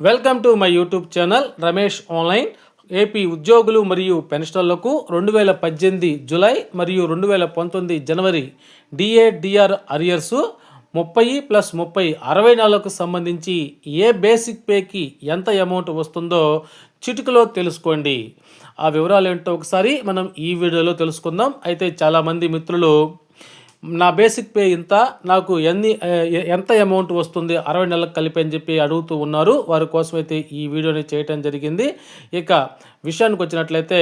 Welcome to my YouTube channel Ramesh online. AP ఉద్యోగులు మరియు పెన్షనర్లకు రెండు వేల పద్దెనిమిది జులై మరియు రెండు వేల పంతొమ్మిది జనవరి డిఏ డిఆర్ అరియర్సు ముప్పై ప్లస్ ముప్పై అరవై నెలలకు సంబంధించి ఏ బేసిక్ పేకి ఎంత అమౌంట్ వస్తుందో చిటికలో తెలుసుకోండి. ఆ వివరాలు ఏంటో ఒకసారి మనం ఈ వీడియోలో తెలుసుకుందాం. అయితే చాలామంది మిత్రులు నా బేసిక్ పే ఇంత నాకు ఎన్ని ఎంత అమౌంట్ వస్తుంది అరవై నెలలకు కలిపి అని చెప్పి అడుగుతూ ఉన్నారు. వారి కోసం అయితే ఈ వీడియోని చేయటం జరిగింది. ఇక విషయానికి వచ్చినట్లయితే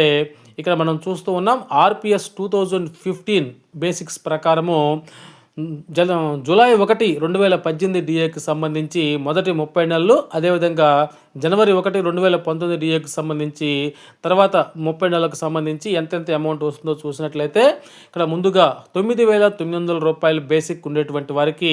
ఇక్కడ మనం చూస్తూ ఉన్నాం RPS two thousand fifteen basics ప్రకారము జన జూలై ఒకటి రెండు వేల పద్దెనిమిది డిఏకి సంబంధించి మొదటి ముప్పై నెలలు అదేవిధంగా జనవరి ఒకటి రెండు వేల పంతొమ్మిది డిఏకి సంబంధించి తర్వాత ముప్పై నెలలకు సంబంధించి ఎంతెంత అమౌంట్ వస్తుందో చూసినట్లయితే ఇక్కడ ముందుగా తొమ్మిది వేల తొమ్మిది వందల రూపాయలు బేసిక్ ఉండేటువంటి వారికి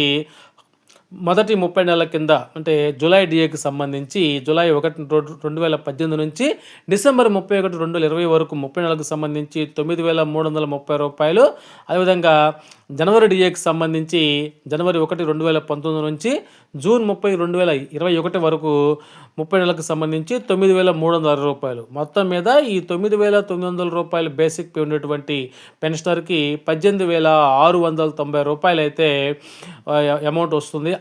మొదటి ముప్పై నెలల కింద అంటే జూలై డిఏకి సంబంధించి జూలై ఒకటి రెండు రెండు వేల పద్దెనిమిది నుంచి డిసెంబర్ ముప్పై ఒకటి రెండు వేల ఇరవై వరకు ముప్పై నెలలకు సంబంధించి తొమ్మిది వేల మూడు వందల ముప్పై రూపాయలు అదేవిధంగా జనవరి డిఏకి సంబంధించి జనవరి ఒకటి రెండు వేల పంతొమ్మిది నుంచి జూన్ ముప్పై రెండు వేల ఇరవై ఒకటి వరకు ముప్పై నెలలకు సంబంధించి తొమ్మిది వేల మూడు వందల అరవై రూపాయలు. మొత్తం మీద ఈ తొమ్మిది వేల తొమ్మిది వందల రూపాయలు బేసిక్ పే ఉండేటువంటి పెన్షనర్కి పద్దెనిమిది వేల ఆరు వందల తొంభై రూపాయలు అయితే అమౌంట్ వస్తుంది.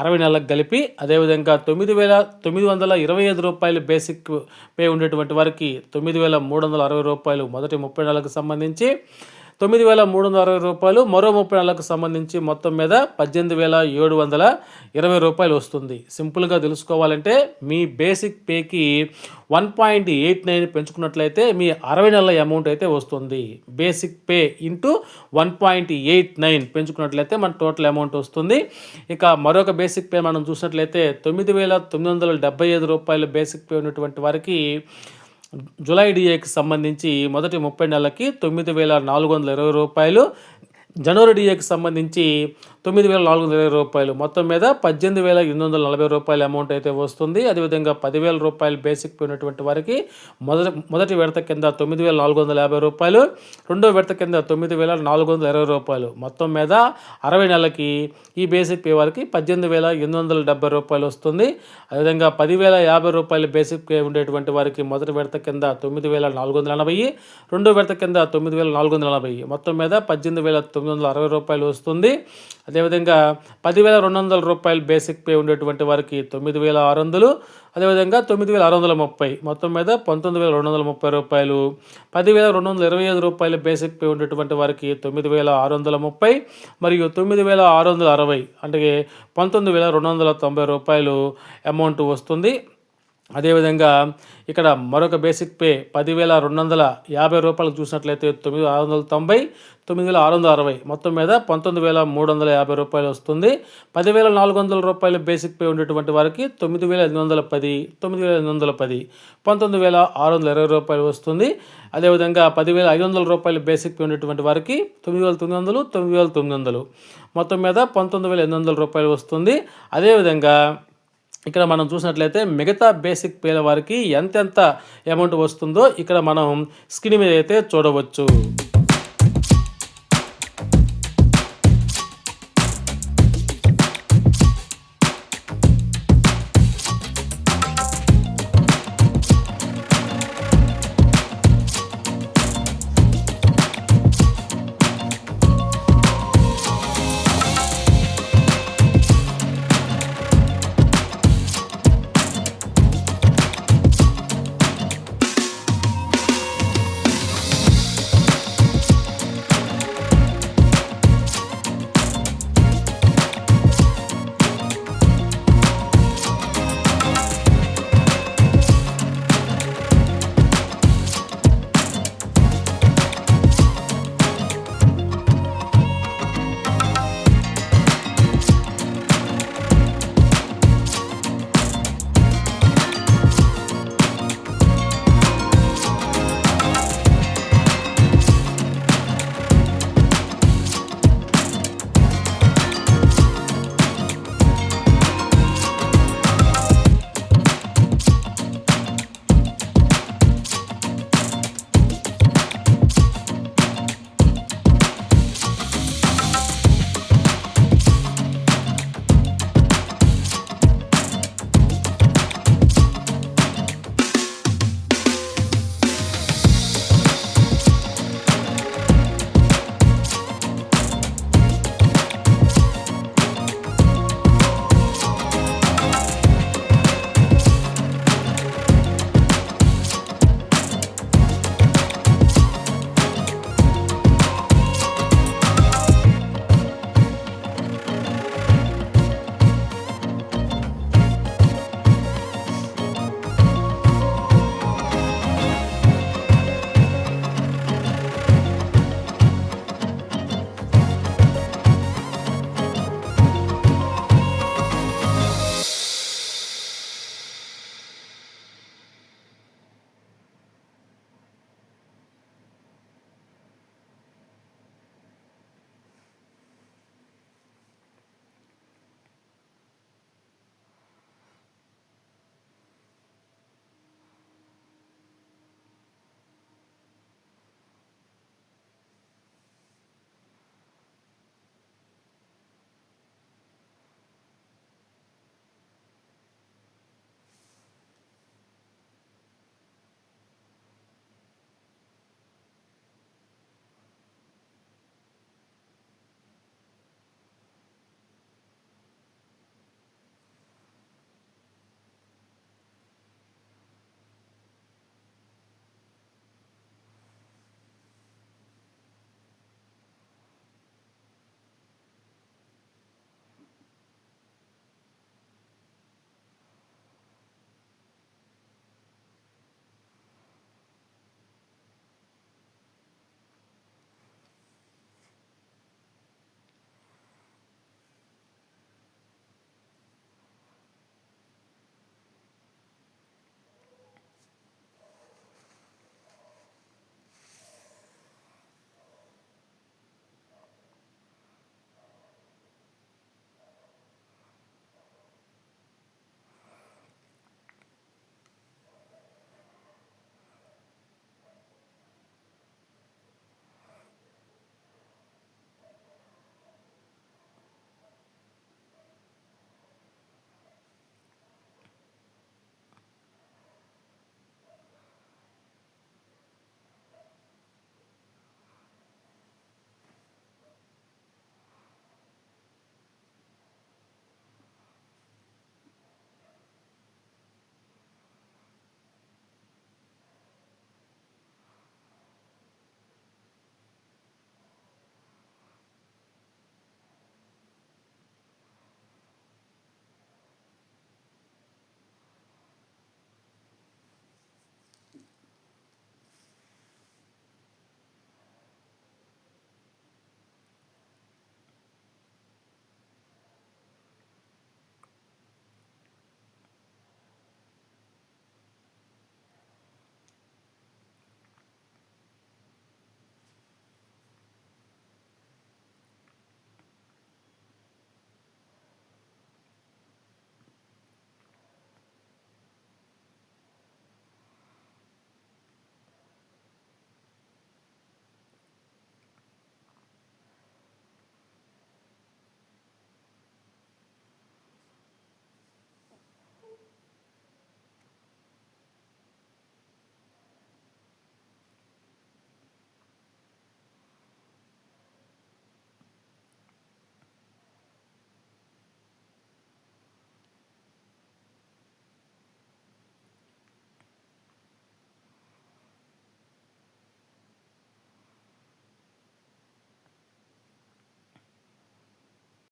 అరవై నెలలకు కలిపి అదేవిధంగా తొమ్మిది వేల తొమ్మిది వందల ఇరవై ఐదు రూపాయలు బేసిక్ పే ఉండేటువంటి వారికి తొమ్మిది వేల మూడు వందల అరవై రూపాయలు మొదటి ముప్పై నెలలకు సంబంధించి తొమ్మిది వేల మూడు వందల అరవై రూపాయలు మరో ముప్పై నెలలకు సంబంధించి మొత్తం మీద పద్దెనిమిది వేల ఏడు వందల ఇరవై రూపాయలు వస్తుంది. సింపుల్గా తెలుసుకోవాలంటే మీ బేసిక్ పేకి వన్ పాయింట్ ఎయిట్ నైన్ పెంచుకున్నట్లయితే మీ అరవై నెలల అమౌంట్ అయితే వస్తుంది. Basic pay into one point eight nine పెంచుకున్నట్లయితే మన టోటల్ అమౌంట్ వస్తుంది. ఇక మరొక బేసిక్ పే మనం చూసినట్లయితే తొమ్మిది వేల తొమ్మిది వందల డెబ్బై ఐదు రూపాయలు బేసిక్ పే ఉన్నటువంటి వారికి జూలై డిఏకి సంబంధించి మొదటి ముప్పై నెలలకి తొమ్మిది వేల నాలుగు వందల ఇరవై రూపాయలు జనవరి డిఏకి సంబంధించి తొమ్మిది వేల నాలుగు వందల ఇరవై రూపాయలు. మొత్తం మీద పద్దెనిమిది వేల ఎనిమిది వందల నలభై రూపాయల అమౌంట్ అయితే వస్తుంది. అదేవిధంగా పదివేల రూపాయలు బేసిక్ పే ఉన్నటువంటి వారికి మొదటి మొదటి విడత కింద తొమ్మిది వేల నాలుగు వందల యాభై రూపాయలు. రెండో విడత కింద తొమ్మిది వేల నాలుగు వందల ఇరవై రూపాయలు. మొత్తం మీద అరవై నెలలకి ఈ బేసిక్ పే వారికి పద్దెనిమిది వేల ఎనిమిది వందల డెబ్బై రూపాయలు వస్తుంది. అదేవిధంగా పదివేల యాభై రూపాయలు బేసిక్ పే ఉండేటువంటి వారికి మొదటి విడత కింద తొమ్మిది వేల నాలుగు వందల ఎనభై రెండో విడత కింద తొమ్మిది వేల నాలుగు వందల ఎనభై మొత్తం మీద పద్దెనిమిది వేల తొమ్మిది వందల అరవై రూపాయలు వస్తుంది. అదేవిధంగా పదివేల రెండు వందల రూపాయలు బేసిక్ పే ఉండేటువంటి వారికి తొమ్మిది వేల ఆరు వందలు అదేవిధంగా తొమ్మిది వేల ఆరు వందల ముప్పై. మొత్తం మీద పంతొమ్మిది వేల రెండు వందల ముప్పై రూపాయలు. పదివేల రెండు వందల ఇరవై ఐదు రూపాయలు బేసిక్ పే ఉండేటువంటి వారికి తొమ్మిది వేల ఆరు వందల ముప్పై మరియు తొమ్మిది వేల ఆరు వందల అరవై. అంటే పంతొమ్మిది వేల రెండు వందల తొంభై రూపాయలు అమౌంట్ వస్తుంది. అదేవిధంగా ఇక్కడ మరొక బేసిక్ పే పదివేల రెండు వందల యాభై రూపాయలు చూసినట్లయితే తొమ్మిది ఆరు వందల తొంభై తొమ్మిది వేల ఆరు వందల అరవై. మొత్తం మీద పంతొమ్మిది వేల మూడు వందల యాభై రూపాయలు వస్తుంది. పదివేల నాలుగు వందల రూపాయలు బేసిక్ పే ఉండేటువంటి వారికి తొమ్మిది వేల ఎనిమిది వందల పది తొమ్మిది వేల ఎనిమిది వందల పది పంతొమ్మిది వేల ఆరు వందల ఇరవై రూపాయలు వస్తుంది. అదేవిధంగా పదివేల ఐదు వందల రూపాయలు బేసిక్ పే ఉండేటువంటి వారికి తొమ్మిది వేల తొమ్మిది వందలు తొమ్మిది వేల తొమ్మిది వందలు. మొత్తం మీద పంతొమ్మిది వేల ఎనిమిది వందల రూపాయలు వస్తుంది. అదేవిధంగా ఇక్కడ మనం చూసినట్లయితే మిగతా బేసిక్ పేల వారికి ఎంతెంత అమౌంట్ వస్తుందో ఇక్కడ మనం స్క్రీన్ మీద అయితే చూడవచ్చు.